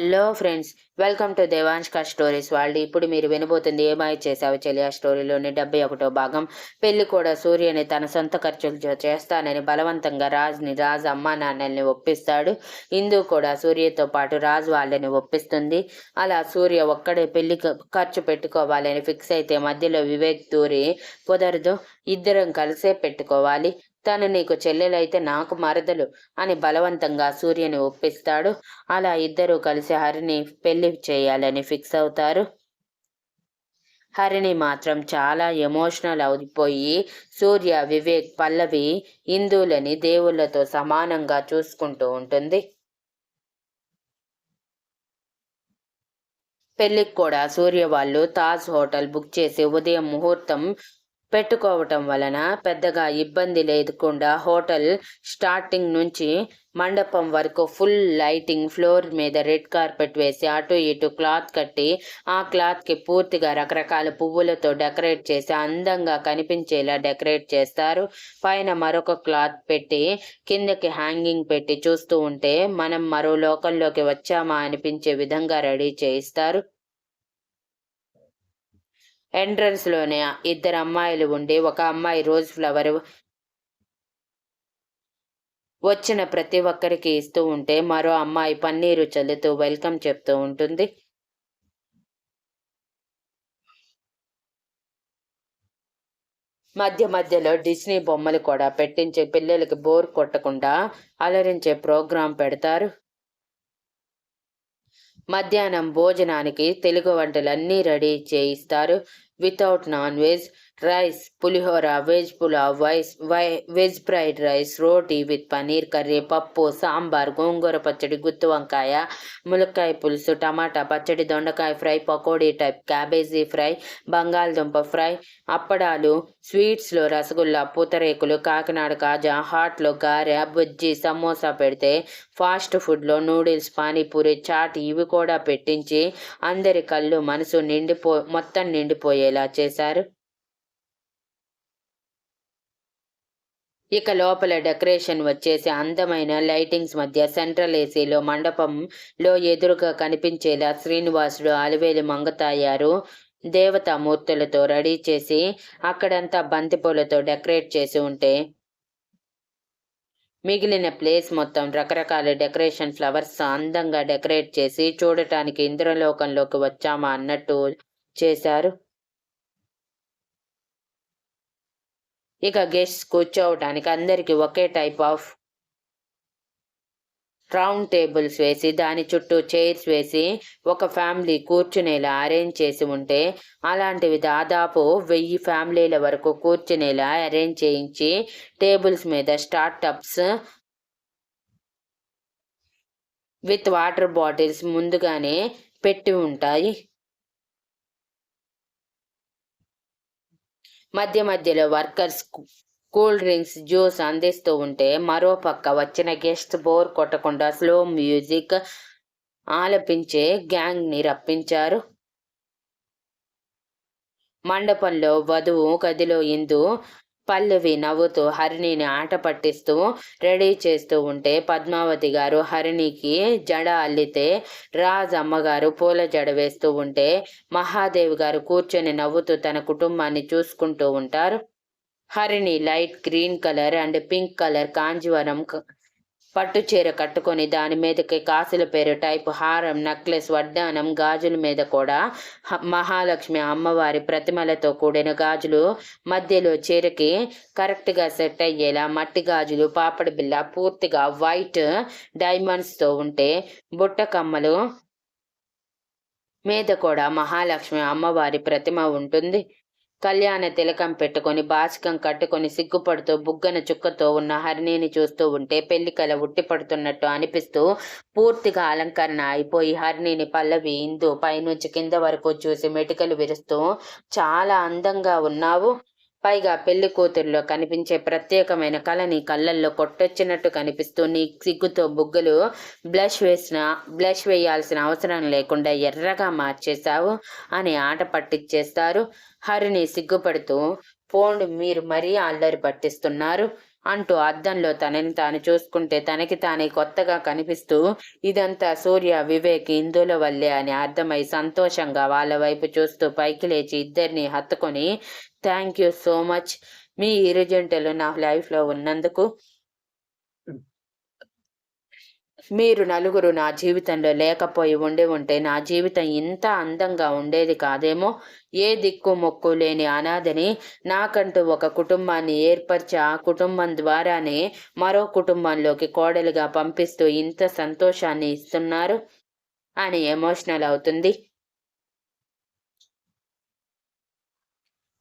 Hello friends welcome to Devanshka stories వాళ్ళు ఇప్పుడు మీరు వినబోతుంది ఏమాయి చేసావు చెలియా స్టోరీలోని డెబ్బై ఒకటో భాగం. పెళ్ళి కూడా సూర్యని తన సొంత ఖర్చులతో చేస్తానని బలవంతంగా రాజ్ని రాజు అమ్మా నాన్నల్ని ఒప్పిస్తాడు. ఇందు కూడా సూర్యతో పాటు రాజు వాళ్ళని ఒప్పిస్తుంది. అలా సూర్య ఒక్కడే పెళ్ళి ఖర్చు పెట్టుకోవాలని ఫిక్స్ అయితే మధ్యలో వివేక్ దూరి కుదరదు ఇద్దరం కలిసే పెట్టుకోవాలి. తను నీకు చెల్లెలైతే నాకు మరదలు అని బలవంతంగా సూర్యని ఒప్పిస్తాడు. అలా ఇద్దరూ కలిసి హరిని పెళ్ళి చేయాలని ఫిక్స్ అవుతారు. హరిణి మాత్రం చాలా ఎమోషనల్ అయిపోయి సూర్య వివేక్ పల్లవి హిందువులని దేవుళ్ళతో సమానంగా చూసుకుంటూ ఉంటుంది. పెళ్ళికి కూడా సూర్య వాళ్ళు తాజ్ హోటల్ బుక్ చేసి ఉదయం ముహూర్తం పెట్టుకోవటం వలన పెద్దగా ఇబ్బంది లేకుండా హోటల్ స్టార్టింగ్ నుంచి మండపం వరకు ఫుల్ లైటింగ్ ఫ్లోర్ మీద రెడ్ కార్పెట్ వేసి అటు ఇటు క్లాత్ కట్టి ఆ క్లాత్కి పూర్తిగా రకరకాల పువ్వులతో డెకరేట్ చేసి అందంగా కనిపించేలా డెకరేట్ చేస్తారు. పైన మరొక క్లాత్ పెట్టి కిందకి హ్యాంగింగ్ పెట్టి చూస్తూ ఉంటే మనం మరో లోకంలోకి వచ్చామా అనిపించే విధంగా రెడీ చేయిస్తారు. ఎంట్రన్స్లోనే ఇద్దరు అమ్మాయిలు ఉండి ఒక అమ్మాయి రోజ్ ఫ్లవర్ వచ్చిన ప్రతి ఒక్కరికి ఇస్తూ ఉంటే మరో అమ్మాయి పన్నీరు చల్లుతూ వెల్కమ్ చెప్తూ ఉంటుంది. మధ్య మధ్యలో డిస్నీ బొమ్మలు కూడా పెట్టించే పిల్లలకి బోర్ కొట్టకుండా అలరించే ప్రోగ్రాం పెడతారు. మధ్యాహ్నం భోజనానికి తెలుగు వంటలన్నీ రెడీ చేయిస్తారు. Without non veg rice pulihora veg pulao vice why veg fried rice roti with paneer curry పప్పు సాంబార్ గోంగూర పచ్చడి గుత్తి వంకాయ ములక్కాయ పులుసు టమాటా పచ్చడి దొండకాయ fry pakodi type cabbage fry బంగాళదుంప ఫ్రై అప్పడాలు స్వీట్స్లో రసగుల్లా పూతరేకులు కాకినాడ కాజా హాట్లో గారె బుజ్జి సమోసా పెడితే ఫాస్ట్ ఫుడ్లో నూడిల్స్ పానీపూరి చాట్ ఇవి కూడా పెట్టించి అందరి కళ్ళు మనసు నిండిపో మొత్తం ఉండేలా చేశారు? ఇక లోపల డెకరేషన్ వచ్చేసి అందమైన లైటింగ్స్ మధ్య సెంట్రల్ ఏసీలో మండపంలో ఎదురుగా కనిపించేలా శ్రీనివాసుడు అలివేలు మంగతాయారు దేవతామూర్తులతో రెడీ చేసి అక్కడంతా బంతిపూలతో డెకరేట్ చేసి ఉంటే మిగిలిన ప్లేస్ మొత్తం రకరకాల డెకరేషన్ ఫ్లవర్స్ అందంగా డెకరేట్ చేసి చూడటానికి ఇంద్రలోకంలోకి వచ్చామా అన్నట్టు చేశారు. ఇక గెస్ట్ కూర్చోవడానికి అందరికి ఒకే టైప్ ఆఫ్ రౌండ్ టేబుల్స్ వేసి దాని చుట్టూ చైర్స్ వేసి ఒక ఫ్యామిలీ కూర్చునేలా అరేంజ్ చేసి ఉంటే అలాంటివి దాదాపు వెయ్యి ఫ్యామిలీల వరకు కూర్చునేలా అరేంజ్ చేయించి టేబుల్స్ మీద స్టార్టప్స్ విత్ వాటర్ బాటిల్స్ ముందుగానే పెట్టి ఉంటాయి. మధ్య మధ్యలో వర్కర్స్ కూల్ డ్రింక్స్ జ్యూస్ అందిస్తూ ఉంటే మరో పక్క వచ్చిన గెస్ట్ బోర్ కొట్టకుండా స్లో మ్యూజిక్ ఆలపించే గ్యాంగ్ని రప్పించారు. మండపంలో వధువు గదిలో ఇందు పల్లవి నవ్వుతూ హరిణిని ఆట పట్టిస్తూ రెడీ చేస్తూ ఉంటే పద్మావతి గారు హరిణికి జడ అల్లితే రాజ్ అమ్మగారు పూల జడ వేస్తూ ఉంటే మహాదేవి గారు కూర్చొని నవ్వుతూ తన కుటుంబాన్ని చూసుకుంటూ ఉంటారు. Harini light green colour and pink colour Kanjeevaram పట్టు చీర కట్టుకొని దాని మీదకి కాసుల పేరు టైప్ హారం నక్లెస్ వడ్డానం గాజుల మీద కూడా మహాలక్ష్మి అమ్మవారి ప్రతిమలతో కూడిన గాజులు మధ్యలో చీరకి కరెక్ట్గా సెట్ అయ్యేలా మట్టి గాజులు పాపడి బిల్ల పూర్తిగా వైట్ డైమండ్స్తో ఉంటే బుట్ట కమ్మలు మీద కూడా మహాలక్ష్మి అమ్మవారి ప్రతిమ ఉంటుంది. కళ్యాణ తిలకం పెట్టుకొని బాసికం కట్టుకొని సిగ్గుపడుతూ బుగ్గన చుక్కతో ఉన్న హరిణిని చూస్తూ ఉంటే పెళ్ళి కల ఉట్టిపడుతున్నట్టు అనిపిస్తూ పూర్తిగా అలంకరణ అయిపోయి హరిణిని పల్లవి ఇందు పైనుంచి కింద వరకు చూసి మెటికలు విరుస్తూ చాలా అందంగా ఉన్నావు పైగా పెళ్ళి కూతురులో కనిపించే ప్రత్యేకమైన కళని కళ్ళల్లో కొట్టొచ్చినట్టు కనిపిస్తూ నీ సిగ్గుతో బుగ్గలు బ్లష్ వేసిన బ్లష్ వేయాల్సిన అవసరం లేకుండా ఎర్రగా మార్చేశావు అని ఆట పట్టించేస్తారు హరిని సిగ్గుపడుతూ పోండు మీరు మరీ అల్లరి పట్టిస్తున్నారు. అంటూ అద్దంలో తనని తాను చూసుకుంటే తనకి తానే కొత్తగా కనిపిస్తూ ఇదంతా సూర్య వివేక్ ఇందుల వల్లే అని అర్థమై సంతోషంగా వాళ్ళ వైపు చూస్తూ పైకి లేచి ఇద్దరిని హత్తుకొని థ్యాంక్ యూ సో మచ్ మీ ఇరు జంటలు నా లైఫ్లో ఉన్నందుకు మీరు నలుగురు నా జీవితంలో లేకపోయి ఉండి ఉంటే నా జీవితం ఇంత అందంగా ఉండేది కాదేమో? ఏ దిక్కు మొక్కు లేని అనాథని నాకంటూ ఒక కుటుంబాన్ని ఏర్పరిచి ఆ కుటుంబం ద్వారానే మరో కుటుంబంలోకి కోడలుగా పంపిస్తూ ఇంత సంతోషాన్ని ఇస్తున్నారు? అని ఎమోషనల్ అవుతుంది.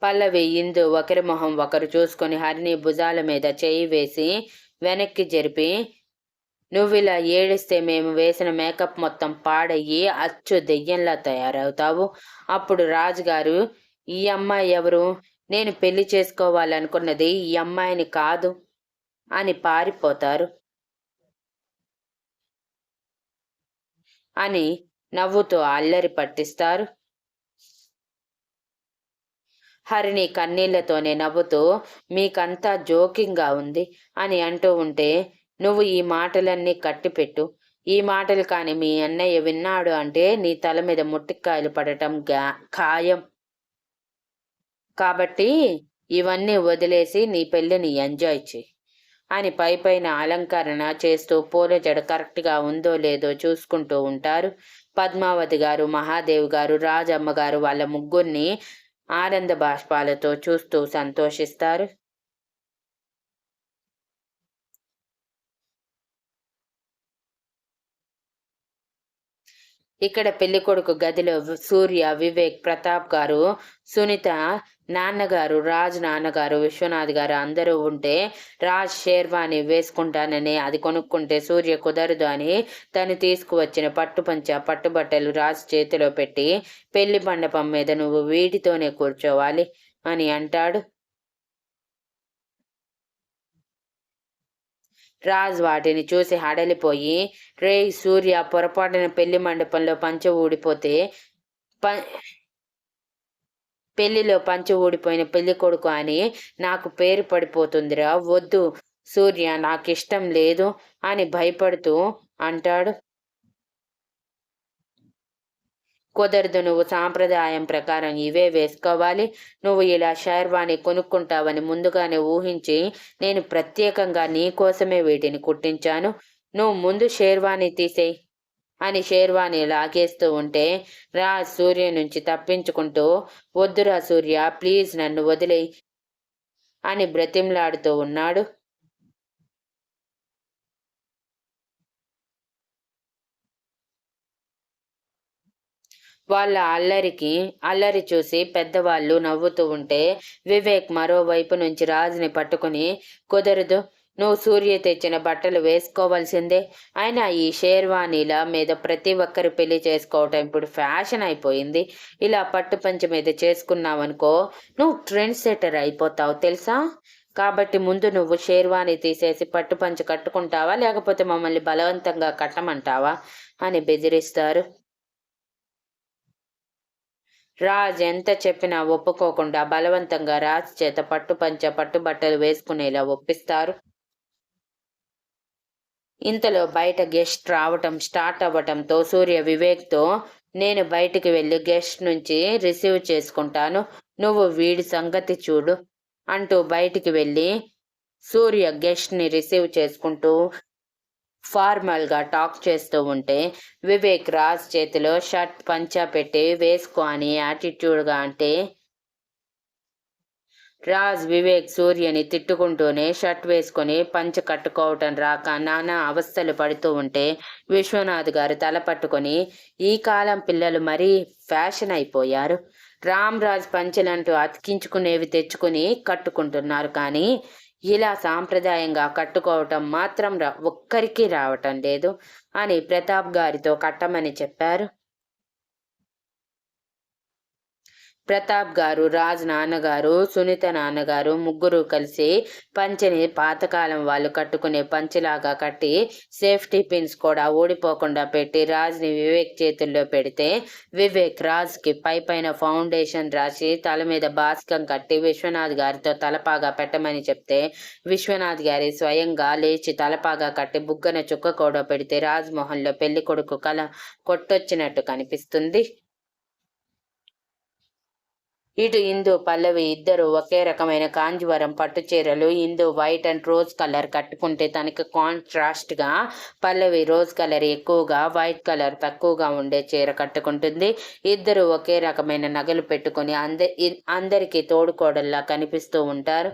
పల్లవి ఇందు ఒకరి మొహం ఒకరు చూసుకొని హరిని భుజాల మీద చేయి వేసి వెనక్కి జరిపి నువ్వు ఇలా ఏడిస్తే మేము వేసిన మేకప్ మొత్తం పాడయ్యి అచ్చు దెయ్యంలా తయారవుతావు. అప్పుడు రాజుగారు ఈ అమ్మాయి ఎవరు? నేను పెళ్ళి చేసుకోవాలనుకున్నది ఈ అమ్మాయిని కాదు అని పారిపోతారు. అని నవ్వుతూ అల్లరి పట్టిస్తారు. హరిణి కన్నీళ్ళతోనే నవ్వుతూ మీకంతా జోకింగ్గా ఉంది అని అంటూ ఉంటే నువ్వు ఈ మాటలన్నీ కట్టిపెట్టు. ఈ మాటలు కాని మీ అన్నయ్య విన్నాడు అంటే నీ తల మీద ముట్టికాయలు పడటం గా ఖాయం. కాబట్టి ఇవన్నీ వదిలేసి నీ పెళ్ళిని ఎంజాయ్ చేయి అని పై పైన అలంకరణ చేస్తూ పూల జడ కరెక్ట్గా ఉందో లేదో చూసుకుంటూ ఉంటారు. పద్మావతి గారు మహాదేవ్ గారు రాజమ్మ గారు వాళ్ళ ముగ్గురిని ఆనంద బాష్పాలతో చూస్తూ సంతోషిస్తారు. ఇక్కడ పెళ్ళి కొడుకు గదిలో సూర్య వివేక్ ప్రతాప్ గారు సునీత నాన్నగారు రాజ్ నాన్నగారు విశ్వనాథ్ గారు అందరూ ఉంటే రాజ్ షేర్వాణి వేసుకుంటానని అది కొనుక్కుంటే సూర్య కుదరదు అని తను తీసుకువచ్చిన పట్టుపంచ పట్టుబట్టలు రాజ్ చేతిలో పెట్టి పెళ్ళి మండపం మీద నువ్వు వీటితోనే కూర్చోవాలి అని అంటాడు. రాజ్ వాటిని చూసి హడలిపోయి రే సూర్య పొరపాటున పెళ్ళి మండపంలో పంచ ఊడిపోతే ప పెళ్ళిలో పంచ ఊడిపోయిన పెళ్ళి కొడుకు అని నాకు పేరు పడిపోతుందిరా వద్దు సూర్య నాకు ఇష్టం లేదు అని భయపడుతూ అంటాడు కుదరదు. నువ్వు సాంప్రదాయం ప్రకారం ఇవే వేసుకోవాలి. నువ్వు ఇలా షేర్వాణి కొనుక్కుంటావని ముందుగానే ఊహించి నేను ప్రత్యేకంగా నీ కోసమే వీటిని కుట్టించాను. నువ్వు ముందు షేర్వాణి తీసేయి అని షేర్వాణి లాగేస్తూ ఉంటే రా సూర్య నుంచి తప్పించుకుంటూ వద్దురా సూర్య ప్లీజ్ నన్ను వదిలేయి అని బ్రతిమ్లాడుతూ ఉన్నాడు. వాళ్ళ అల్లరికి అల్లరి చూసి పెద్దవాళ్ళు నవ్వుతూ ఉంటే వివేక్ మరోవైపు నుంచి రాజుని పట్టుకుని కుదరదు నువ్వు సూర్య తెచ్చిన బట్టలు వేసుకోవాల్సిందే. అయినా ఈ షేర్వానీల మీద ప్రతి ఒక్కరు పెళ్ళి చేసుకోవటం ఇప్పుడు ఫ్యాషన్ అయిపోయింది. ఇలా పట్టు పంచి మీద చేసుకున్నావనుకో నువ్వు ట్రెండ్ సెటర్ అయిపోతావు తెలుసా? కాబట్టి ముందు నువ్వు షేర్వాణి తీసేసి పట్టు పంచి కట్టుకుంటావా లేకపోతే మమ్మల్ని బలవంతంగా కట్టమంటావా? అని బెదిరిస్తారు. రాజ్ ఎంత చెప్పినా ఒప్పుకోకుండా బలవంతంగా రాజ్ చేత పట్టుపంచ పట్టుబట్టలు వేసుకునేలా ఒప్పిస్తారు. ఇంతలో బయట గెస్ట్ రావటం స్టార్ట్ అవ్వటంతో సూర్య వివేక్తో నేను బయటికి వెళ్ళి గెస్ట్ నుంచి రిసీవ్ చేసుకుంటాను. నువ్వు వీడి సంగతి చూడు అంటూ బయటికి వెళ్ళి సూర్య గెస్ట్ని రిసీవ్ చేసుకుంటూ ఫార్మల్గా టాక్ చేస్తూ ఉంటే వివేక్ రాజ్ చేతిలో షర్ట్ పంచా పెట్టి వేసుకో అని యాటిట్యూడ్గా అంటే రాజ్ వివేక్ సూర్యని తిట్టుకుంటూనే షర్ట్ వేసుకొని పంచ కట్టుకోవటం రాక నానా అవస్థలు పడుతూ ఉంటే విశ్వనాథ్ గారు తల పట్టుకొని ఈ కాలం పిల్లలు మరీ ఫ్యాషన్ అయిపోయారు. రామ్ రాజ్ పంచలంటూ అతికించుకునేవి తెచ్చుకుని కట్టుకుంటున్నారు కానీ ఇలా సాంప్రదాయంగా కట్టుకోవటం మాత్రం రా ఒక్కరికి రావటం లేదు అని ప్రతాప్ గారితో కట్టమని చెప్పారు. ప్రతాప్ గారు రాజ్ నాన్నగారు సునీత నాన్నగారు ముగ్గురు కలిసి పంచెని పాతకాలం వాళ్ళు కట్టుకునే పంచిలాగా కట్టి సేఫ్టీ పిన్స్ కూడా ఊడిపోకుండా పెట్టి రాజ్ని వివేక్ చేతుల్లో పెడితే వివేక్ రాజ్కి పై పైన ఫౌండేషన్ రాసి తల మీద బాస్కం కట్టి విశ్వనాథ్ గారితో తలపాగా పెట్టమని చెప్తే విశ్వనాథ్ గారి స్వయంగా లేచి తలపాగా కట్టి బుగ్గన చుక్క కూడా పెడితే రాజ్మోహన్లో పెళ్ళి కొడుకు కల కొట్టొచ్చినట్టు కనిపిస్తుంది. ఇటు ఇందు పల్లవి ఇద్దరు ఒకే రకమైన కాంజీవరం పట్టు చీరలు Indu white and rose colour కట్టుకుంటే తనకి కాంట్రాస్ట్గా పల్లవి రోజ్ కలర్ ఎక్కువగా వైట్ కలర్ తక్కువగా ఉండే చీర కట్టుకుంటుంది. ఇద్దరు ఒకే రకమైన నగలు పెట్టుకుని అంద అందరికీ తోడుకోడల్లా కనిపిస్తూ ఉంటారు.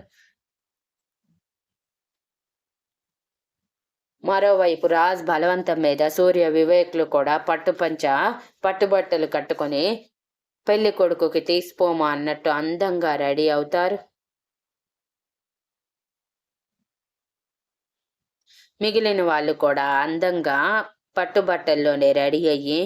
మరోవైపు రాజ్ బలవంతం మీద సూర్య వివేక్లు కూడా పట్టుపంచ పట్టుబట్టలు కట్టుకొని పెళ్ళి కొడుకుకి తీసిపోమా అన్నట్టు అందంగా రెడీ అవుతారు. మిగిలిన వాళ్ళు కూడా అందంగా పట్టుబట్టల్లోనే రెడీ అయ్యి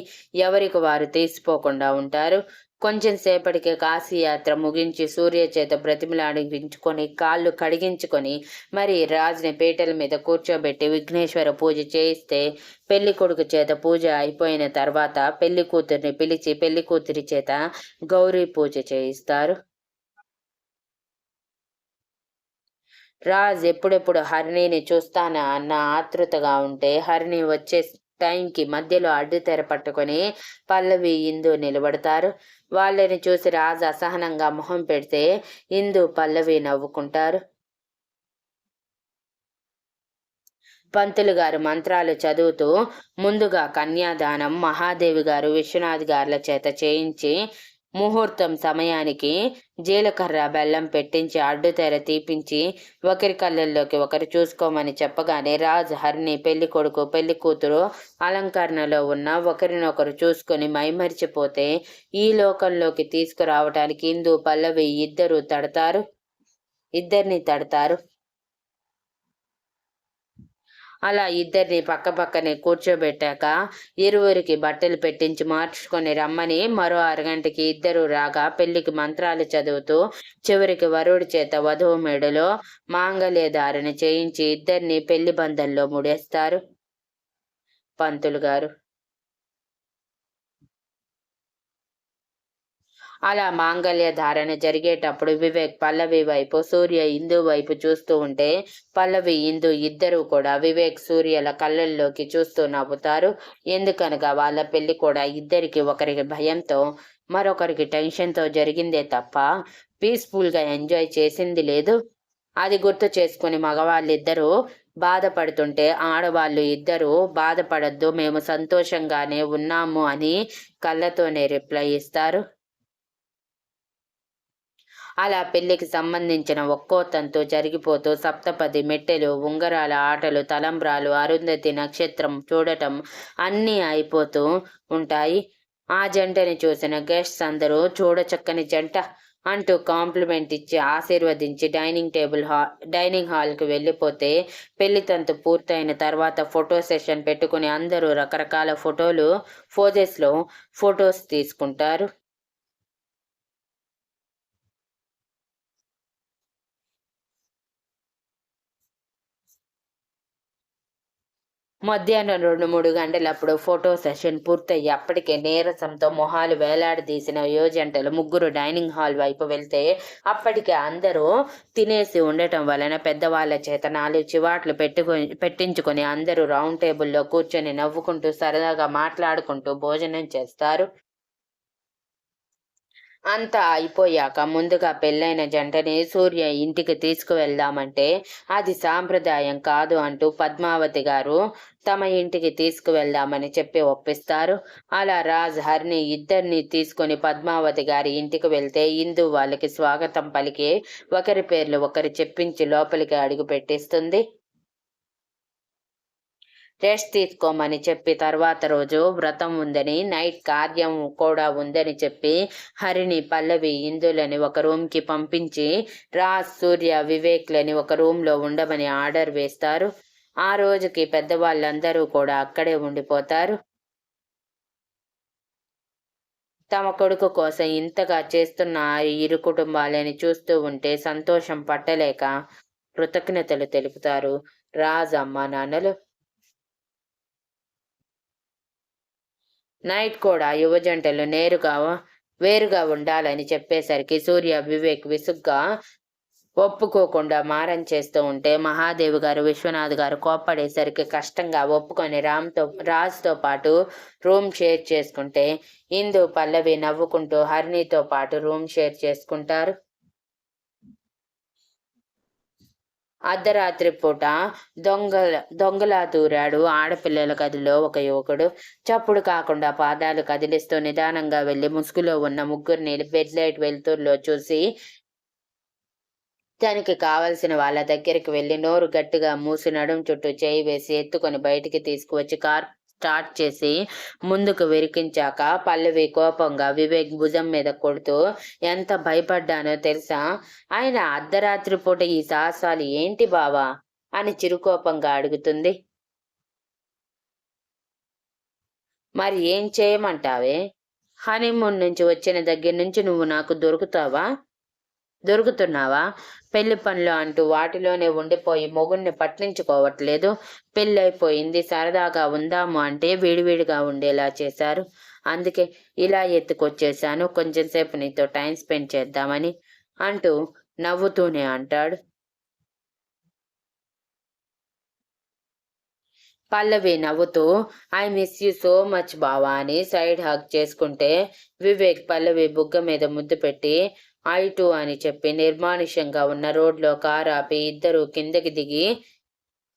ఎవరికి వారు తీసిపోకుండా ఉంటారు. కొంచెం సేపటికి కాశీయాత్ర ముగించి సూర్య చేత బ్రతిమలాడించుకొని కాళ్ళు కడిగించుకొని మరి రాజుని పీటల మీద కూర్చోబెట్టి విఘ్నేశ్వర పూజ చేయిస్తే పెళ్ళి కొడుకు చేత పూజ అయిపోయిన తర్వాత పెళ్ళి కూతుర్ని పిలిచి పెళ్ళి కూతురి చేత గౌరీ పూజ చేయిస్తారు. రాజ్ ఎప్పుడెప్పుడు హరిణిని చూస్తానా అన్న ఆతృతగా ఉంటే హరిణి వచ్చే టైంకి మధ్యలో అడ్డు తెర పట్టుకొని పల్లవి ఇందు నిలబడతారు. వాళ్ళని చూసి రాజు అసహనంగా మొహం పెడితే ఇందు పల్లవి నవ్వుకుంటారు. పంతులు గారు మంత్రాలు చదువుతూ ముందుగా కన్యాదానం మహాదేవి గారు విశ్వనాథ్ గారుల చేత చేయించి ముహూర్తం సమయానికి జీలకర్ర బెల్లం పెట్టించి అడ్డుతెర తీపించి ఒకరి కళ్ళల్లోకి ఒకరు చూసుకోమని చెప్పగానే రాజ్ హరిణి పెళ్ళి కొడుకు పెళ్ళి కూతురు అలంకరణలో ఉన్న ఒకరినొకరు చూసుకొని మైమరిచిపోతే ఈ లోకంలోకి తీసుకురావటానికి ఇందు పల్లవి ఇద్దరు తడతారు. ఇద్దరిని తడతారు. అలా ఇద్దరిని పక్క పక్కనే కూర్చోబెట్టాక ఇరువురికి బట్టలు పెట్టించి మార్చుకొని రమ్మని మరో అరగంటకి ఇద్దరు రాగా పెళ్ళికి మంత్రాలు చదువుతూ చివరికి వరుడి చేత వధువు మేడలో మాంగళ్యధారణ చేయించి ఇద్దరిని పెళ్ళి బంధంలో ముడేస్తారు. పంతులు గారు. అలా మాంగళ్య ధారణ జరిగేటప్పుడు వివేక్ పల్లవి వైపు సూర్య ఇందు వైపు చూస్తూ ఉంటే పల్లవి ఇందు ఇద్దరూ కూడా వివేక్ సూర్యల కళ్ళల్లోకి చూస్తూ నవ్వుతారు. ఎందుకనగా వాళ్ళ పెళ్ళి కూడా ఇద్దరికి ఒకరికి భయంతో మరొకరికి టెన్షన్తో జరిగిందే తప్ప పీస్ఫుల్గా ఎంజాయ్ చేసింది లేదు. అది గుర్తు చేసుకుని మగవాళ్ళిద్దరూ బాధపడుతుంటే ఆడవాళ్ళు ఇద్దరు బాధపడద్దు మేము సంతోషంగానే ఉన్నాము అని కళ్ళతోనే రిప్లై ఇస్తారు. అలా పెళ్ళికి సంబంధించిన ఒక్కో తంతు జరిగిపోతూ సప్తపది మెట్టెలు ఉంగరాల ఆటలు తలంబ్రాలు అరుంధతి నక్షత్రం చూడటం అన్నీ అయిపోతూ ఉంటాయి. ఆ జంటని చూసిన గెస్ట్స్ అందరూ చూడచక్కని జంట అంటూ కాంప్లిమెంట్ ఇచ్చి ఆశీర్వదించి డైనింగ్ టేబుల్ హా డైనింగ్ హాల్కి వెళ్ళిపోతే పెళ్ళి తంతు పూర్తయిన తర్వాత ఫోటో సెషన్ పెట్టుకుని అందరూ రకరకాల ఫోటోలు ఫోజెస్లో ఫొటోస్ తీసుకుంటారు. మధ్యాహ్నం రెండు మూడు గంటలప్పుడు ఫోటో సెషన్ పూర్తయ్యి అప్పటికే నీరసంతో మొహాలు వేలాడదీసిన యోజంటలు ముగ్గురు డైనింగ్ హాల్ వైపు వెళ్తే అప్పటికే అందరూ తినేసి ఉండటం వలన పెద్దవాళ్ళ చేత నాలుగు చివాట్లు పెట్టుకొని పెట్టించుకొని అందరూ రౌండ్ టేబుల్లో కూర్చొని నవ్వుకుంటూ సరదాగా మాట్లాడుకుంటూ భోజనం చేస్తారు. అంతా అయిపోయాక ముందుగా పెళ్ళైన జంటని సూర్య ఇంటికి తీసుకువెళ్దామంటే అది సాంప్రదాయం కాదు అంటూ పద్మావతి గారు తమ ఇంటికి తీసుకువెళ్దామని చెప్పి ఒప్పిస్తారు. అలా రాజ్ హరిని ఇద్దరిని తీసుకుని పద్మావతి గారి ఇంటికి వెళ్తే ఇందు వాళ్ళకి స్వాగతం పలికి ఒకరి పేర్లు ఒకరు చెప్పించి లోపలికి అడుగు పెట్టిస్తుంది రెస్ట్ తీసుకోమని చెప్పి తర్వాత రోజు వ్రతం ఉందని నైట్ కార్యం కూడా ఉందని చెప్పి హరిని పల్లవి ఇందులని ఒక రూమ్కి పంపించి రాజ్ సూర్య వివేక్లని ఒక రూమ్లో ఉండమని ఆర్డర్ వేస్తారు. ఆ రోజుకి పెద్దవాళ్ళందరూ కూడా అక్కడే ఉండిపోతారు. తమ కొడుకు కోసం ఇంతగా చేస్తున్న ఇరు కుటుంబాలని చూస్తూ ఉంటే సంతోషం పట్టలేక కృతజ్ఞతలు తెలుపుతారు. రాజ్ అమ్మ నాన్నలు. నైట్ కూడా యువజంటలు నేరుగా వేరుగా ఉండాలని చెప్పేసరికి సూర్య వివేక్ విసుగ్గా ఒప్పుకోకుండా మారం చేస్తూ ఉంటే మహాదేవి గారు విశ్వనాథ్ గారు కోప్పడేసరికి కష్టంగా ఒప్పుకొని రామ్తో రాజ్తో పాటు రూమ్ షేర్ చేసుకుంటే ఇందు పల్లవి నవ్వుకుంటూ హరిణితో పాటు రూమ్ షేర్ చేసుకుంటారు. అర్ధరాత్రి పూట దొంగల దొంగలా దూరాడు ఆడపిల్లల గదిలో ఒక యువకుడు. చప్పుడు కాకుండా పాదాలు కదిలిస్తూ నిదానంగా వెళ్ళి ముసుగులో ఉన్న ముగ్గురిని బెడ్ లైట్ వెలుతురులో చూసి తనకి కావలసిన వాళ్ళ దగ్గరికి వెళ్ళి నోరు గట్టిగా మూసి నడుం చుట్టూ చేయి వేసి ఎత్తుకొని బయటికి తీసుకువచ్చి కార్ స్టార్ట్ చేసి ముందుకు విరికించాక పల్లవి కోపంగా వివేక్ భుజం మీద కొడుతూ ఎంత భయపడ్డానో తెలుసా? ఆయన అర్ధరాత్రి పూట ఈ సాహసాలు ఏంటి బావా? అని చిరుకోపంగా అడుగుతుంది. మరి ఏం చేయమంటావే? హనీమూన్ నుంచి వచ్చిన దగ్గర నుంచి నువ్వు నాకు దొరుకుతావా? దొరుకుతున్నావా? పెళ్ళి పనులు అంటూ వాటిలోనే ఉండిపోయి మొగుణ్ణి పట్టించుకోవట్లేదు. పెళ్ళైపోయింది సరదాగా ఉందాము అంటే విడివిడిగా ఉండేలా చేశారు. అందుకే ఇలా ఎత్తుకొచ్చేశాను. కొంచెం సేపు నీతో టైం స్పెండ్ చేద్దామని అంటూ నవ్వుతూనే అంటాడు. పల్లవి నవ్వుతూ I miss you so much బావా అని సైడ్ హగ్ చేసుకుంటే వివేక్ పల్లవి బుగ్గ మీద ముద్దు పెట్టి ఐ టూ అని చెప్పి నిర్మానుష్యంగా ఉన్న రోడ్లో కారు ఆపి ఇద్దరు కిందకి దిగి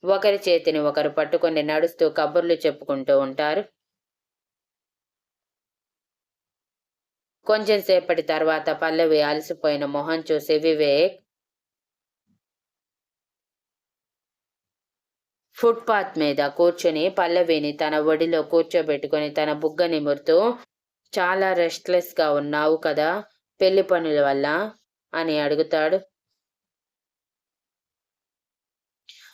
ఒకరి చేతిని ఒకరు పట్టుకొని నడుస్తూ కబుర్లు చెప్పుకుంటూ ఉంటారు. కొంచెం సేపటి తర్వాత పల్లవి అలసిపోయిన మొహం చూసి వివేక్ ఫుట్పాత్ మీద కూర్చొని పల్లవిని తన ఒడిలో కూర్చోబెట్టుకుని తన బుగ్గ నిమురుతూ చాలా రెస్ట్లెస్గా ఉన్నావు కదా పెళ్ళి పనుల వల్ల? అని అడుగుతాడు.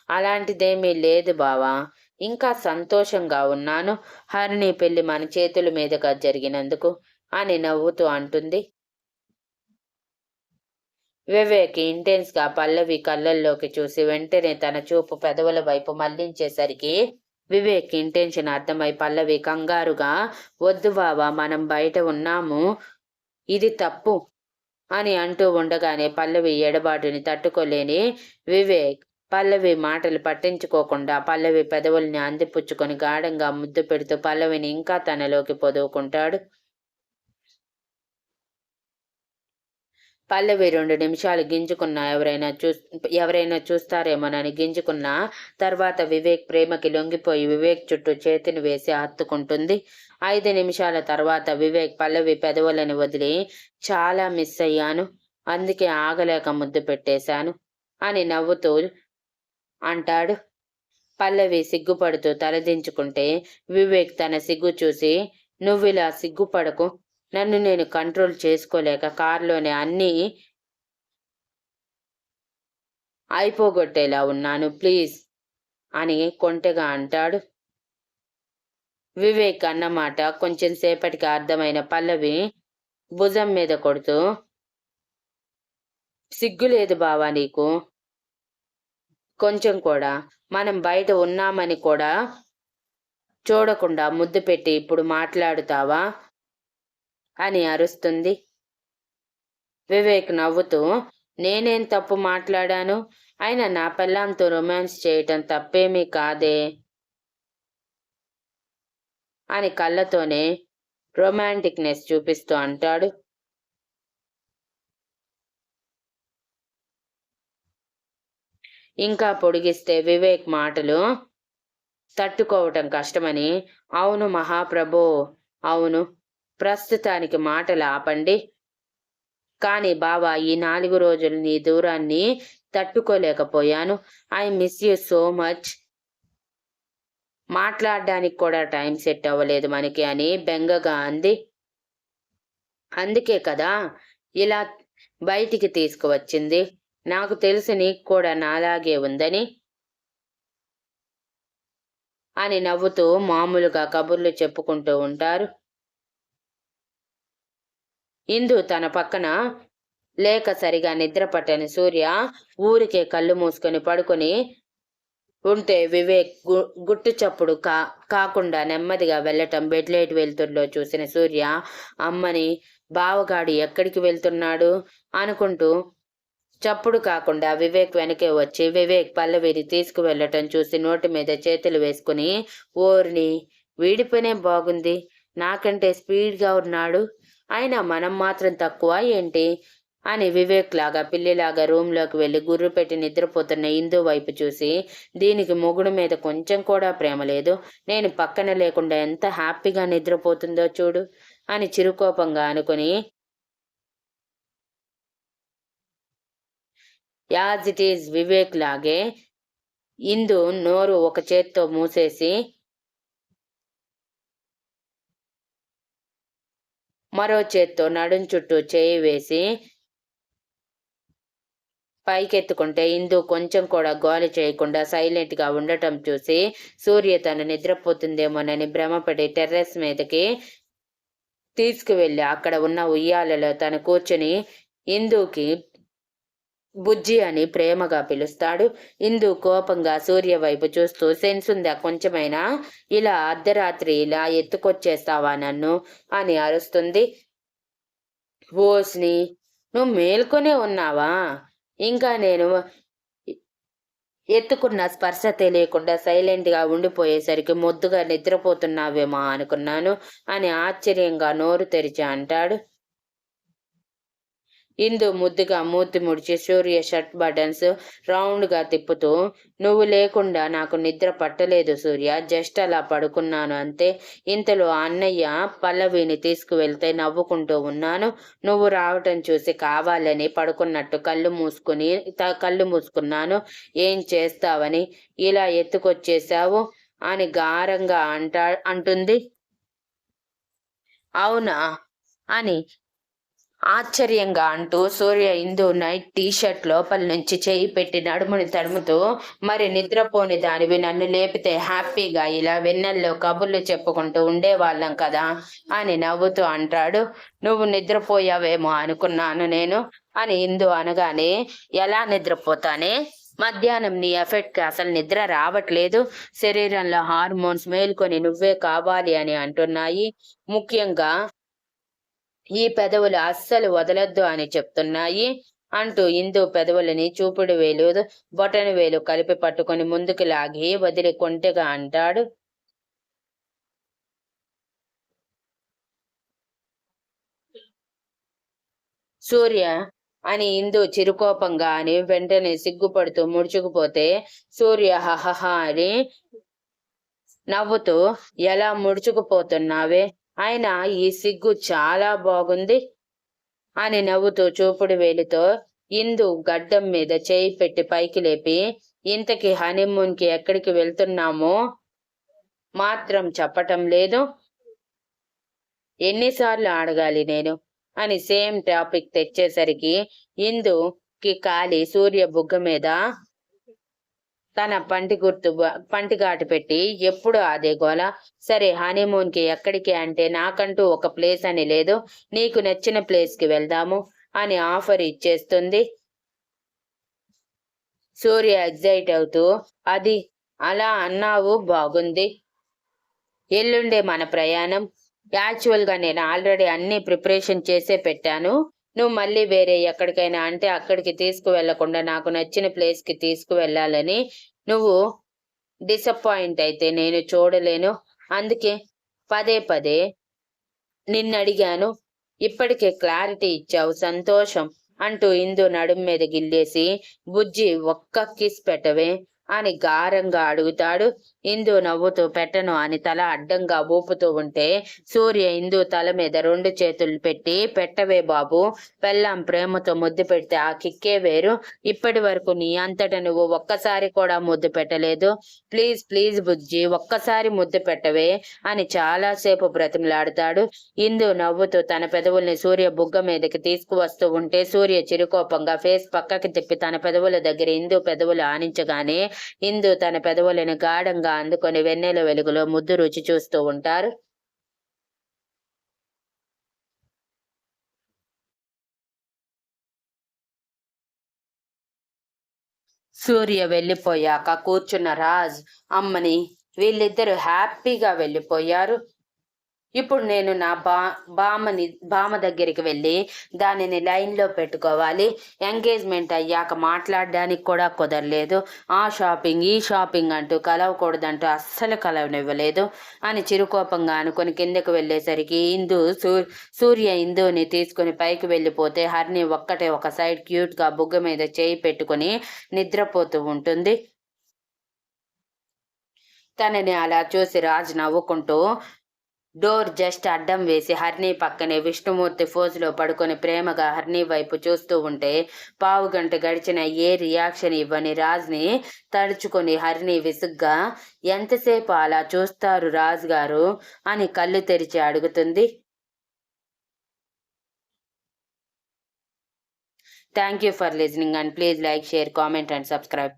అలాంటిదేమీ లేదు బావా. ఇంకా సంతోషంగా ఉన్నాను. హరిణి పెళ్ళి మన చేతుల మీదుగా జరిగినందుకు అని నవ్వుతూ అంటుంది. వివేక్ ఇంటెన్స్గా పల్లవి కళ్ళల్లోకి చూసి వెంటనే తన చూపు పెదవుల వైపు మళ్ళించేసరికి వివేక్ ఇంటెన్షన్ అర్థమై పల్లవి కంగారుగా వద్దు బావా మనం బయట ఉన్నాము. ఇది తప్పు. అని అంటూ ఉండగానే పల్లవి ఎడబాటుని తట్టుకోలేని వివేక్ పల్లవి మాటలు పట్టించుకోకుండా పల్లవి పెదవుల్ని అందిపుచ్చుకొని గాఢంగా ముద్దు పెడుతూ పల్లవిని ఇంకా తనలోకి పొదువుకుంటాడు. పల్లవి రెండు నిమిషాలు గింజుకున్నా ఎవరైనా చూ ఎవరైనా చూస్తారేమోనని గింజుకున్నా తర్వాత వివేక్ ప్రేమకి లొంగిపోయి వివేక్ చుట్టూ చేతిని వేసి హత్తుకుంటుంది. ఐదు నిమిషాల తర్వాత వివేక్ పల్లవి పెదవులని వదిలి చాలా మిస్ అయ్యాను అందుకే ఆగలేక ముద్దు పెట్టేశాను అని నవ్వుతూ అంటాడు. పల్లవి సిగ్గుపడుతూ తలదించుకుంటే వివేక్ తన సిగ్గు చూసి నువ్విలా సిగ్గుపడకు నన్ను నేను కంట్రోల్ చేసుకోలేక కారులోనే అన్నీ అయిపోగొట్టేలా ఉన్నాను ప్లీజ్ అని కొంటెగా అంటాడు. వివేక్ అన్నమాట కొంచెం సేపటికి అర్థమైన పల్లవి భుజం మీద కొడుతూ సిగ్గులేదు బావా నీకు. కొంచెం కూడా మనం బయట ఉన్నామని కూడా చూడకుండా ముద్దు పెట్టి ఇప్పుడు మాట్లాడుతావా? అని అరుస్తుంది. వివేక్ నవ్వుతూ నేనేం తప్పు మాట్లాడాను? అయినా నా పిల్లంతో రొమాన్స్ చేయటం తప్పేమీ కాదే. అని కళ్ళతోనే రొమాంటిక్నెస్ చూపిస్తూ అంటాడు. ఇంకా పొడిగిస్తే వివేక్ మాటలు తట్టుకోవటం కష్టమని అవును మహాప్రభో అవును. ప్రస్తుతానికి మాటలు ఆపండి. కానీ బావా ఈ నాలుగు రోజులు నీ దూరాన్ని తట్టుకోలేకపోయాను. I miss you so much. మాట్లాడడానికి కూడా టైం సెట్ అవ్వలేదు మనకి అని బెంగగా అంది. అందుకే కదా ఇలా బయటికి తీసుకువచ్చింది. నాకు తెలిసి నీకు కూడా నాలాగే ఉందని అని నవ్వుతూ మామూలుగా కబుర్లు చెప్పుకుంటూ ఉంటారు. ఇందు తన పక్కన లేక సరిగా నిద్రపట్టని సూర్య ఊరికే కళ్ళు మూసుకొని పడుకొని ఉంటే వివేక్ గుట్టు చప్పుడు కా కాకుండా నెమ్మదిగా వెళ్ళటం బెడ్లైట్ వెళ్తుల్లో చూసిన సూర్య అమ్మని బావగాడు ఎక్కడికి వెళ్తున్నాడు? అనుకుంటూ చప్పుడు కాకుండా వివేక్ వెనకే వచ్చి వివేక్ పల్లవిని తీసుకువెళ్ళటం చూసి నోటి మీద చేతులు వేసుకుని ఓర్ని వీడిపోయినే బాగుంది? నాకంటే స్పీడ్గా ఉన్నాడు. అయినా మనం మాత్రం తక్కువ ఏంటి? అని వివేక్ లాగా పిల్లిలాగా రూమ్లోకి వెళ్ళి గుర్రు పెట్టి నిద్రపోతున్న ఇందు వైపు చూసి దీనికి మొగుడు మీద కొంచెం కూడా ప్రేమ లేదు. నేను పక్కన లేకుండా ఎంత హ్యాపీగా నిద్రపోతుందో చూడు అని చిరుకోపంగా అనుకుని యాజ్ ఇట్ ఈజ్ వివేక్ లాగే ఇందు నోరు ఒక చేత్తో మూసేసి మరో చేత్తో నడుం చుట్టూ చేయి వేసి పైకెత్తుకుంటే ఇందు కొంచెం కూడా గోలి చేయకుండా సైలెంట్గా ఉండటం చూసి సూర్య తను నిద్రపోతుందేమోనని భ్రమపడి టెర్రస్ మీదకి తీసుకువెళ్ళి అక్కడ ఉన్న ఉయ్యాలలో తను కూర్చుని ఇందుకి బుజ్జి అని ప్రేమగా పిలుస్తాడు. ఇందు కోపంగా సూర్య వైపు చూస్తూ సెన్సుందా కొంచెమైనా? ఇలా అర్ధరాత్రి ఇలా ఎత్తుకొచ్చేస్తావా నన్ను? అని అరుస్తుంది. ఓస్ని నువ్వు మేల్కొనే ఉన్నావా? ఇంకా నేను ఎత్తుకున్న స్పర్శ తెలియకుండా సైలెంట్గా ఉండిపోయేసరికి ముద్దుగా నిద్రపోతున్నావేమో అనుకున్నాను అని ఆశ్చర్యంగా నోరు తెరిచి అంటాడు. ఇందు ముద్దుగా మూతి ముడిచి సూర్య షర్ట్ బటన్స్ రౌండ్గా తిప్పుతూ నువ్వు లేకుండా నాకు నిద్ర పట్టలేదు సూర్య జస్ట్ అలా పడుకున్నాను అంతే. ఇంతలో అన్నయ్య పల్లవిని తీసుకువెళ్తే నవ్వుకుంటూ ఉన్నాను. నువ్వు రావటం చూసి కావాలని పడుకున్నట్టు కళ్ళు మూసుకుని కళ్ళు మూసుకున్నాను. ఏం చేస్తావని ఇలా ఎత్తుకొచ్చేసావు? అని గారంగా అంటా అంటుంది. అవునా? అని ఆశ్చర్యంగా అంటూ సూర్య ఇందు నైట్ టీషర్ట్ లోపల నుంచి చేయి పెట్టి నడుముని తడుముతూ మరి నిద్రపోని దానివి నన్ను లేపితే హ్యాపీగా ఇలా వెన్నెల్లో కబుర్లు చెప్పుకుంటూ ఉండేవాళ్ళం కదా అని నవ్వుతూ అంటాడు. నువ్వు నిద్రపోయావేమో అనుకున్నాను నేను అని ఇందు అనగానే ఎలా నిద్రపోతానే? మధ్యాహ్నం నీ ఎఫెక్ట్కి అసలు నిద్ర రావట్లేదు. శరీరంలో హార్మోన్స్ మేల్కొని నువ్వే కావాలి అని అంటున్నాయి. ముఖ్యంగా ఈ పెదవులు అస్సలు వదలొద్దు అని చెప్తున్నాయి అంటూ ఇందు పెదవులని చూపుడు వేలు బొటన వేలు కలిపి పట్టుకొని ముందుకు లాగి వదిలి కొంటెగా అంటాడు. సూర్య అని ఇందు చిరుకోపంగా అని వెంటనే సిగ్గుపడుతూ ముడుచుకుపోతే సూర్య హహహ అని నవ్వుతూ ఎలా ముడుచుకుపోతున్నావే? ఆయన ఈ సిగ్గు చాలా బాగుంది అని నవ్వుతూ చూపుడు వేలితో ఇందు గడ్డం మీద చేయి పెట్టి పైకి లేపి ఇంతకి హనీమూన్కి ఎక్కడికి వెళ్తున్నామో? మాత్రం చెప్పటం లేదు. ఎన్నిసార్లు అడగాలి నేను? అని సేమ్ టాపిక్ తెచ్చేసరికి ఇందుకి కాలి సూర్య బుగ్గ మీద తన పంటి గుర్తు పంటి ఘాటు పెట్టి ఎప్పుడు అదే గోల? సరే హనీమూన్కి ఎక్కడికి అంటే నాకంటూ ఒక ప్లేస్ అని లేదు. నీకు నచ్చిన ప్లేస్కి వెళ్దాము అని ఆఫర్ ఇచ్చేస్తుంది. సూర్య ఎగ్జైట్ అవుతూ అది అలా అన్నావు బాగుంది. ఎల్లుండే మన ప్రయాణం. యాక్చువల్గా నేను ఆల్రెడీ అన్ని ప్రిపరేషన్ చేసే పెట్టాను. నువ్వు మళ్ళీ వేరే ఎక్కడికైనా అంటే అక్కడికి తీసుకువెళ్ళకుండా నాకు నచ్చిన ప్లేస్కి తీసుకువెళ్ళాలని నువ్వు డిసప్పాయింట్ అయితే నేను చూడలేను. అందుకే పదే పదే నిన్నడిగాను. ఇప్పటికే క్లారిటీ ఇచ్చావు సంతోషం అంటూ ఇందు నడుం మీద గిల్లేసి బుజ్జి ఒక్క కిస్ పెట్టవే. అని గారంగా అడుగుతాడు. ఇందు నవ్వుతూ పెట్టను అని తల అడ్డంగా ఊపుతూ ఉంటే సూర్య ఇందు తల మీద రెండు చేతులు పెట్టి పెట్టవే బాబు పెళ్ళాం ప్రేమతో ముద్దు పెడితే ఆ కిక్కే వేరు. ఇప్పటి వరకు నీ అంతట నువ్వు ఒక్కసారి కూడా ముద్దు పెట్టలేదు. ప్లీజ్ ప్లీజ్ బుజ్జి ఒక్కసారి ముద్దు పెట్టవే అని చాలాసేపు బ్రతిమలాడుతాడు. ఇందు నవ్వుతూ తన పెదవుల్ని సూర్య బుగ్గ మీదకి తీసుకువస్తూ ఉంటే సూర్య చిరుకోపంగా ఫేస్ పక్కకి తిప్పి తన పెదవుల దగ్గర ఇందు పెదవులు ఆనించగానే ఇందు తన పెదవులను గాఢంగా అందుకొని వెన్నెల వెలుగులో ముద్దు రుచి చూస్తూ ఉంటారు. సూర్య వెళ్ళిపోయాక కూర్చున్న రాజ్ అమ్మని వీళ్ళిద్దరూ హ్యాపీగా వెళ్ళిపోయారు. ఇప్పుడు నేను నా బా బామని బామ దగ్గరికి వెళ్ళి దానిని లైన్లో పెట్టుకోవాలి. ఎంగేజ్మెంట్ అయ్యాక మాట్లాడడానికి కూడా కుదరలేదు. ఆ షాపింగ్ ఈ షాపింగ్ అంటూ కలవకూడదంటూ అస్సలు కలవనివ్వలేదు అని చిరుకోపంగా అనుకుని కిందకు వెళ్ళేసరికి ఇందు సూర్య ఇందుని తీసుకుని పైకి వెళ్ళిపోతే హర్ని ఒక్కటే ఒక సైడ్ క్యూట్గా బుగ్గ మీద చేయి పెట్టుకుని నిద్రపోతూ ఉంటుంది. తనని అలా చూసి రాజు నవ్వుకుంటూ డోర్ జస్ట్ అడ్డం వేసి హర్నీ పక్కనే విష్ణుమూర్తి ఫోజులో పడుకొని ప్రేమగా హర్నీ వైపు చూస్తూ ఉంటే పావు గంట గడిచిన ఏ రియాక్షన్ ఇవ్వని రాజ్ని తడుచుకొని హర్ని విసుగ్గా ఎంతసేపు అలా చూస్తారు రాజ్ గారు? అని కళ్ళు తెరిచి అడుగుతుంది. Thank you for listening and please like share comment and subscribe